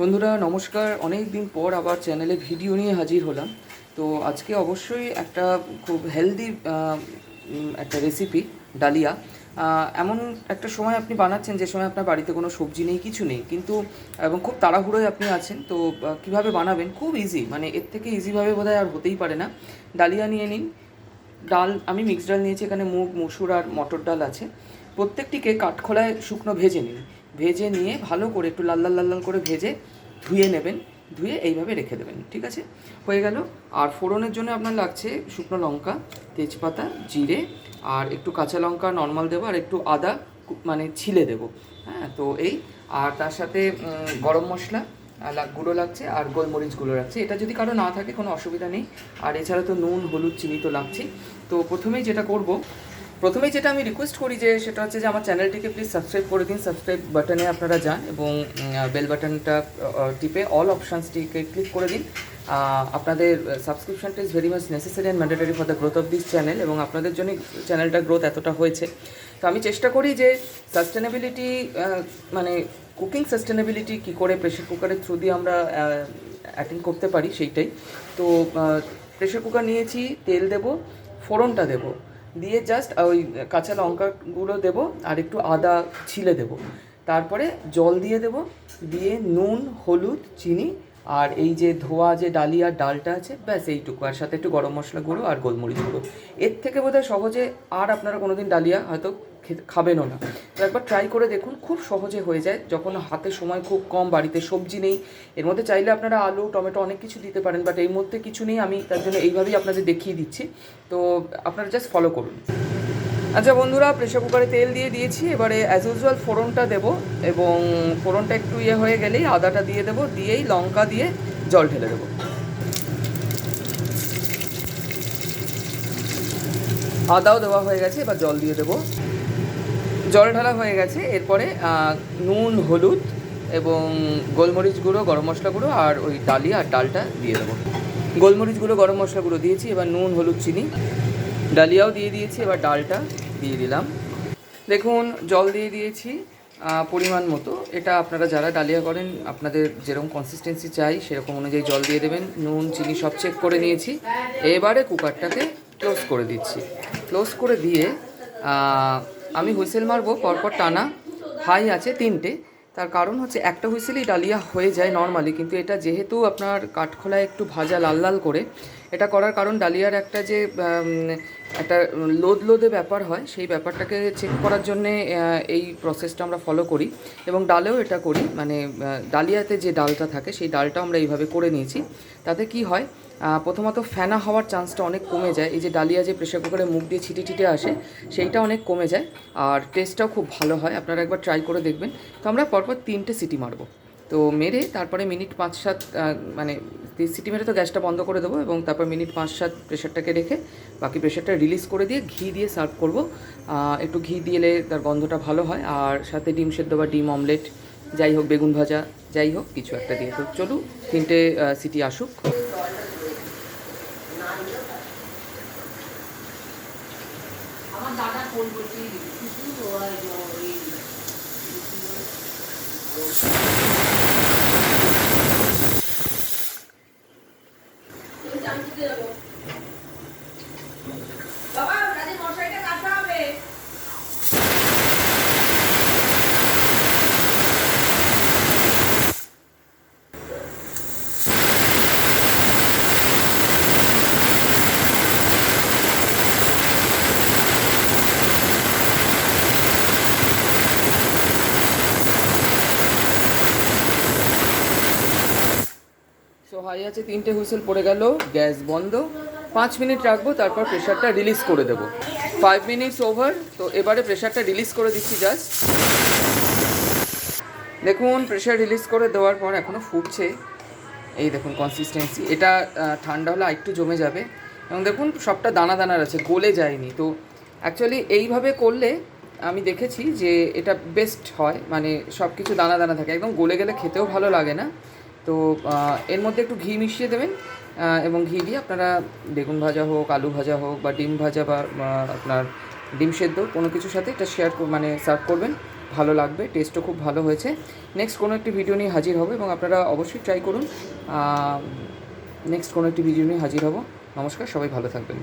বন্ধুরা, নমস্কার। অনেক দিন পর আবার চ্যানেলে ভিডিও নিয়ে হাজির হলাম। তো আজকে অবশ্যই একটা খুব হেলদি একটা রেসিপি ডালিয়া। এমন একটা সময় আপনি বানাচ্ছেন, যে সময় আপনার বাড়িতে কোনো সবজি নেই, কিছু নেই। কিন্তু, এবং খুব তাড়াহুড়োয় আপনি আছেন। তো কীভাবে বানাবেন? খুব ইজি মানে এর থেকে ইজিভাবে বোধহয় আর হতেই পারে না। ডালিয়া নিয়ে নিন। ডাল, আমি মিক্সড ডাল নিয়েছি। এখানে মুগ, মসুর আর মটর ডাল আছে। প্রত্যেকটিকে কাঠখোলায় শুকনো ভেজে নিন। ভেজে নিয়ে ভালো করে একটু লাল লাল লাল লাল করে ভেজে ধুয়ে নেবেন। ধুয়ে এইভাবে রেখে দেবেন, ঠিক আছে? হয়ে গেল। আর ফোড়নের জন্য আপনার লাগছে শুকনো লঙ্কা, তেজপাতা, জিরে আর একটু কাঁচা লঙ্কা নর্মাল দেবো আর একটু আদা মানে ছিলে দেবো। হ্যাঁ তো এই। আর তার সাথে গরম মশলা গুঁড়ো লাগছে আর গোলমরিচ গুঁড়ো লাগছে। এটা যদি কারও না থাকে কোনো অসুবিধা নেই। আর এছাড়া তো নুন, হলুদ, চিনি তো লাগছে তো প্রথমেই যেটা করব প্রথমেই যেটা আমি রিকোয়েস্ট করি যে, সেটা হচ্ছে যে আমার চ্যানেলটিকে প্লিজ সাবস্ক্রাইব করে দিন। সাবস্ক্রাইব বাটনে আপনারা যান এবং বেল বাটনটা টিপে অল অপশানসটিকে ক্লিক করে দিন। আপনাদের সাবস্ক্রিপশনটা is very much necessary and mandatory for the growth of this channel এবং আপনাদের জন্য চ্যানেলটা গ্রোথ এতটা হয়েছে। তো আমি চেষ্টা করি যে সাস্টেনেবিলিটি মানে কুকিং সাস্টেনেবিলিটি কী করে প্রেশার কুকারের থ্রু দিয়ে আমরা অ্যাটেন্ড করতে পারি সেইটাই। তো প্রেশার কুকার নিয়েছি, তেল দেব, ফোড়নটা দেব। দিয়ে জাস্ট ওই কাঁচা লঙ্কাগুলো দেব আর একটু আদা ছিলে দেব। তারপরে জল দিয়ে দেব। দিয়ে নুন, হলুদ, চিনি আর এই যে ধোয়া, যে ডালিয়ার ডালটা আছে, ব্যাস এইটুকু। আর সাথে একটু গরম মশলা গুঁড়ো আর গোলমরিচ গুঁড়ো। এর থেকে বোধহয় সহজে আর আপনারা কোনোদিন ডালিয়া হয়তো খাবেনও না। তো একবার ট্রাই করে দেখুন, খুব সহজে হয়ে যায়। যখন হাতে সময় খুব কম, বাড়িতে সবজি নেই, এর মধ্যে চাইলে আপনারা আলু, টমেটো অনেক কিছু দিতে পারেন বাট এই মধ্যে কিছু নেই, আমি তার জন্য এইভাবেই আপনাদের দেখিয়ে দিচ্ছি। তো আপনারা জাস্ট ফলো করুন। আচ্ছা বন্ধুরা প্রেশার কুকারে তেল দিয়ে দিয়েছি। এবারে অ্যাজ ইউজুয়াল ফোড়নটা দেবো এবং ফোড়নটা একটু ইয়ে হয়ে গেলেই আদাটা দিয়ে দেবো, দিয়েই লঙ্কা দিয়ে জল ঢেলে দেবো। আদাও দেওয়া হয়ে গেছে, এবার জল দিয়ে দেবো। জল ঢালা হয়ে গেছে, এরপরে নুন, হলুদ এবং গোলমরিচ গুঁড়ো, গরম মশলা গুঁড়ো আর ওই ডালিয়া আর ডালটা দিয়ে দেবো। গোলমরিচ গুঁড়ো, গরম মশলা গুঁড়ো দিয়েছি, এবার নুন, হলুদ, চিনি। ডালিয়াও দিয়ে দিয়েছি, এবার ডালটা দিয়ে দিলাম। দেখুন, জল দিয়ে দিয়েছি পরিমাণ মতো। এটা আপনারা যারা ডালিয়া করেন, আপনাদের যেরকম কনসিস্টেন্সি চাই, সেরকম অনুযায়ী জল দিয়ে দেবেন। নুন, চিনি সব চেক করে নিয়েছি। এবারে কুকারটাকে ক্লোজ করে দিচ্ছি। ক্লোজ করে দিয়ে আমি হুইসেল মারবো, পরপর টানা। হাই আছে তিনটে। তার কারণ হচ্ছে, একটা হুইসেলই ডালিয়া হয়ে যায় নর্মালি কিন্তু এটা যেহেতু আপনার কাঠখোলায় একটু ভাজা লাল লাল করে এটা করার কারণ ডালিয়ার একটা যে একটা লোদ লোদে ব্যাপার হয়, সেই ব্যাপারটাকে চেক করার জন্যে এই প্রসেসটা আমরা ফলো করি এবং ডালেও এটা করি। মানে ডালিয়াতে যে ডালটা থাকে, সেই ডালটা আমরা এইভাবে করে নিয়েছি। তাতে কি হয় প্রথমত ফেনা হওয়ার চান্সটা অনেক কমে যায়। এই যে ডালিয়া যে প্রেশার কুকারে মুখ দিয়ে ছিটে ছিটে আসে, সেইটা অনেক কমে যায়। আর টেস্টটাও খুব ভালো হয়। আপনারা একবার ট্রাই করে দেখবেন। তো আমরা পরপর তিনটে সিটি মারবো। তো মেরে তারপরে মিনিট পাঁচ সাত মানে সিটি মেরে তো গ্যাসটা বন্ধ করে দেবো এবং তারপর মিনিট পাঁচ সাত প্রেশারটাকে রেখে বাকি প্রেশারটা রিলিজ করে দিয়ে ঘি দিয়ে সার্ভ করব। একটু ঘি দিলে তার গন্ধটা ভালো হয় আর সাথে ডিম সেদ্ধ বা ডিম অমলেট, যাই হোক বেগুন ভাজা, যাই হোক কিছু একটা দিয়ে। তো চলুন তিনটে সিটি আসুক। আমার দাদা ফোন হাই আছে, তিনটে হুইসেল পড়ে গেল, গ্যাস বন্ধ। পাঁচ মিনিট রাখব, তারপর প্রেশারটা রিলিজ করে দেবো। ফাইভ মিনিটস ওভার তো এবারে প্রেশারটা রিলিজ করে দিচ্ছি জাস্ট দেখুন প্রেশার রিলিজ করে দেওয়ার পর এখনও ফুটছে। এই দেখুন কনসিস্টেন্সি এটা ঠান্ডা হলে একটু জমে যাবে। এবং দেখুন, সবটা দানা দানার আছে, গলে যায়নি। তো অ্যাকচুয়ালি এইভাবে করলে আমি দেখেছি যে এটা বেস্ট হয় মানে সব কিছু দানা দানা থাকে, একদম গলে গেলে খেতেও ভালো লাগে না। তো এর মধ্যে একটু ঘি মিশিয়ে দেবেন এবং ঘি দিয়ে আপনারা বেগুন ভাজা হোক, আলু ভাজা হোক, বা ডিম ভাজা, বা আপনার ডিম সেদ্ধ, কোনো কিছুর সাথে এটা শেয়ার মানে সার্ভ করবেন। ভালো লাগবে টেস্টও খুব ভালো হয়েছে। নেক্সট কোনো একটি ভিডিও নিয়ে হাজির হবে, এবং আপনারা অবশ্যই ট্রাই করুন। নেক্সট কোনো একটি ভিডিও নিয়ে হাজির হব। নমস্কার, সবাই ভালো থাকবেন।